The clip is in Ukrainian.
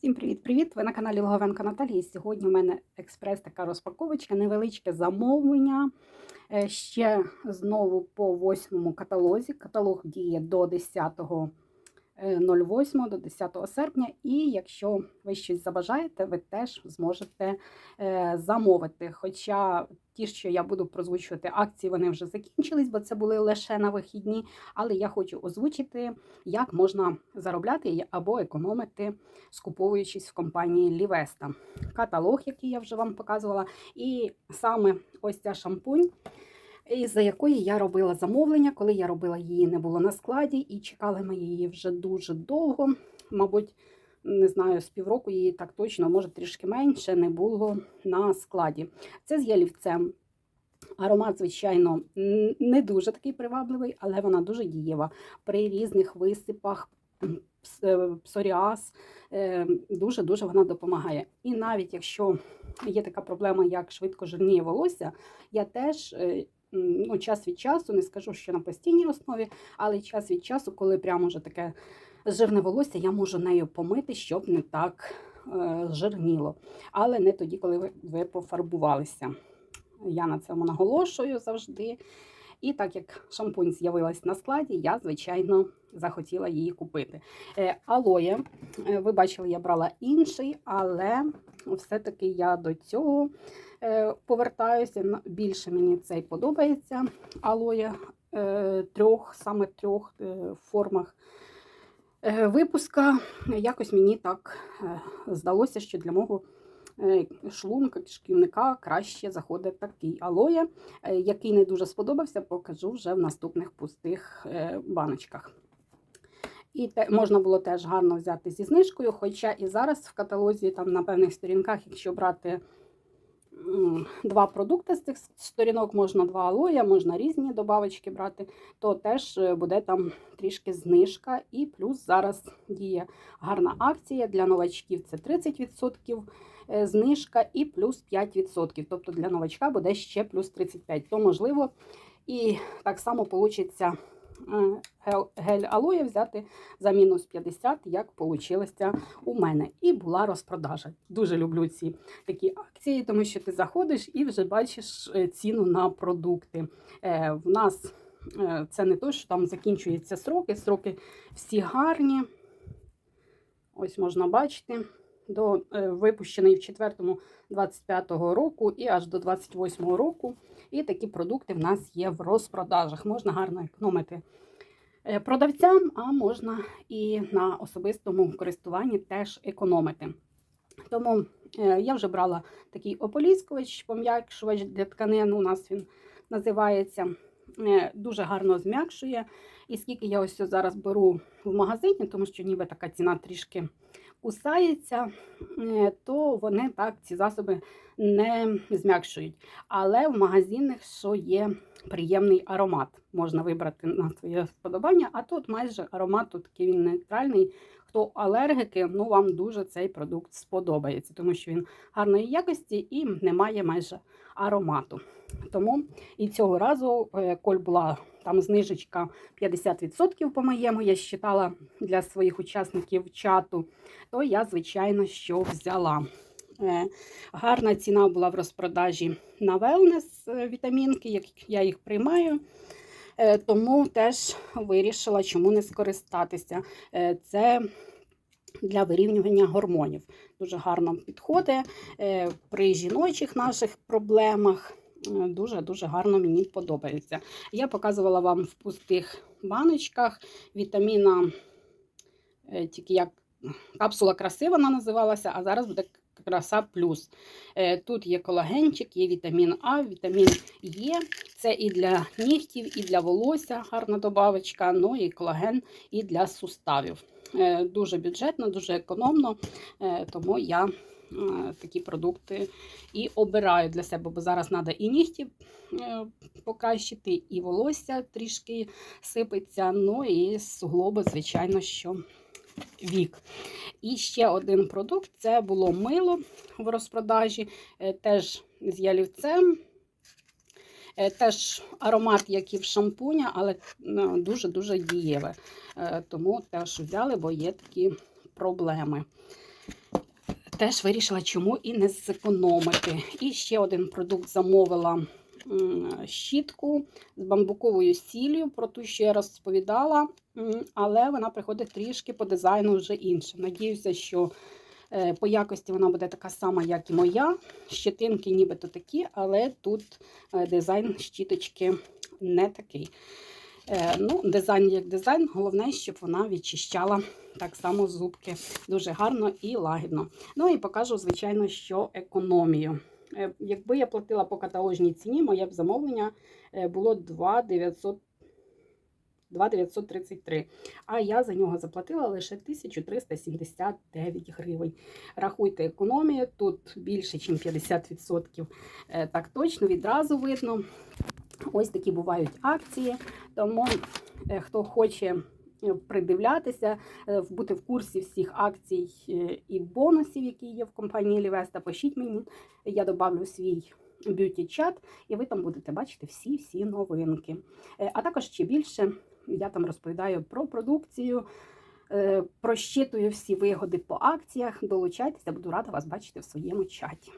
Всім привіт-привіт! Ви на каналі Логовенко Наталії. Сьогодні у мене експрес така розпаковочка, невеличке замовлення. Е, Ще знову по восьмому каталозі. Каталог діє до 10.08 до 10 серпня. І якщо ви щось забажаєте, ви теж зможете е, замовити. Хоча ті, що я буду прозвучувати акції, вони вже закінчились, бо це були лише на вихідні. Але я хочу озвучити, як можна заробляти або економити, скуповуючись в компанії Лівеста. Каталог, який я вже вам показувала, і саме ось ця шампунь. Із-за якої я робила замовлення, коли я робила її, не було на складі, і чекали ми її вже дуже довго. Мабуть, не знаю, з півроку її так точно, може трішки менше, не було на складі. Це з ялівцем. Аромат, звичайно, не дуже такий привабливий, але вона дуже дієва. При різних висипах, е, псоріаз, е, дуже-дуже вона допомагає. І навіть якщо є така проблема, як швидко жирніє волосся, я теж е, ну, час від часу, не скажу, що на постійній основі, але час від часу, коли прямо вже таке жирне волосся, я можу нею помити, щоб не так е, жирніло. Але не тоді, коли ви, ви пофарбувалися. Я на цьому наголошую завжди. І так як шампунь з'явилась на складі, я, звичайно, захотіла її купити. Е, алоє, е, ви бачили, я брала інший, але все-таки я до цього е, повертаюся. Більше мені цей подобається алоє трьох, саме трьох формах випуска. Якось мені так здалося, що для мого шлунка, кишківника краще заходить такий алоє, е, який не дуже сподобався, покажу вже в наступних пустих е, баночках. І те, можна було теж гарно взяти зі знижкою, хоча і зараз в каталозі, там на певних сторінках, якщо брати два продукти з цих сторінок, можна два алоя, можна різні добавочки брати, то теж е, буде там трішки знижка. І плюс зараз діє гарна акція для новачків це 30% е, знижка і плюс 5%. Тобто для новачка буде ще плюс 35%. То можливо, і так само вийде гель алоє взяти за мінус 50, як вийшло у мене. І була розпродажа. Дуже люблю ці такі акції, тому що ти заходиш і вже бачиш е, ціну на продукти. Е, В нас е, це не то, що там закінчуються сроки. Сроки всі гарні. Ось можна бачити. До е, випущений в 4-му 25-го року і аж до 28-го року. І такі продукти в нас є в розпродажах. Можна гарно економити е, продавцям, а можна і на особистому користуванні теж економити. Тому е, я вже брала такий ополіскувач, пом'якшувач для тканин. У нас він називається. Дуже гарно зм'якшує. І скільки я ось зараз беру в магазині, тому що ніби така ціна трішки кусається, е, то вони так ці засоби не зм'якшують. Але в магазинах що є приємний аромат. Можна вибрати на своє сподобання, а тут майже аромат тут такий він нейтральний. Хто алергіки, ну вам дуже цей продукт сподобається, тому що він гарної якості і не має майже аромату. Тому і цього разу, е, коль була там знижечка 50% по-моєму, я считала для своїх учасників чату, то я, звичайно, що взяла. Е, Гарна ціна була в розпродажі на велнес вітамінки, як я їх приймаю. Е, Тому теж вирішила, чому не скористатися. Е, Це для вирівнювання гормонів. Дуже гарно підходить при жіночих наших проблемах. Дуже-дуже гарно мені подобається. Я показувала вам в пустих баночках вітаміна, е, тільки як капсула краси вона називалася, а зараз буде краса плюс. Е, Тут є колагенчик, є вітамін А, вітамін Е. Це і для нігтів, і для волосся гарна добавочка, ну і колаген і для суставів. Е, Дуже бюджетно, дуже економно, тому я такі продукти і обираю для себе, бо зараз треба і нігті е, покращити, і волосся трішки сипеться, ну і суглоби, звичайно, що вік. І ще один продукт це було мило в розпродажі, е, теж з ялівцем. Е, Теж аромат, як і в шампуня, але ну, дуже-дуже дієве. Е, Тому теж взяли, бо є такі проблеми. Теж вирішила, чому і не зекономити. І ще один продукт замовила щітку з бамбуковою сіллю, про ту, що я розповідала, але вона приходить трішки по дизайну вже інше. Надіюся, що е, по якості вона буде така сама, як і моя. Щетинки нібито такі, але тут е, дизайн щіточки не такий. Е, Ну, дизайн як дизайн, головне, щоб вона відчищала так само зубки дуже гарно і лагідно. Ну і покажу, звичайно, що економію. Е, Якби я платила по каталожній ціні, моє б замовлення е, було 2 933, а я за нього заплатила лише 1379 гривень. Рахуйте економію, тут більше, ніж 50%. Е, Так точно, відразу видно. Ось такі бувають акції. Тому хто хоче придивлятися, е, бути в курсі всіх акцій е, і бонусів, які є в компанії Лівеста, пишіть мені. Я добавлю свій б'юті-чат, і ви там будете бачити всі-всі новинки. Е, А також ще більше я там розповідаю про продукцію. Прощитую всі вигоди по акціях. Долучайтеся, буду рада вас бачити в своєму чаті.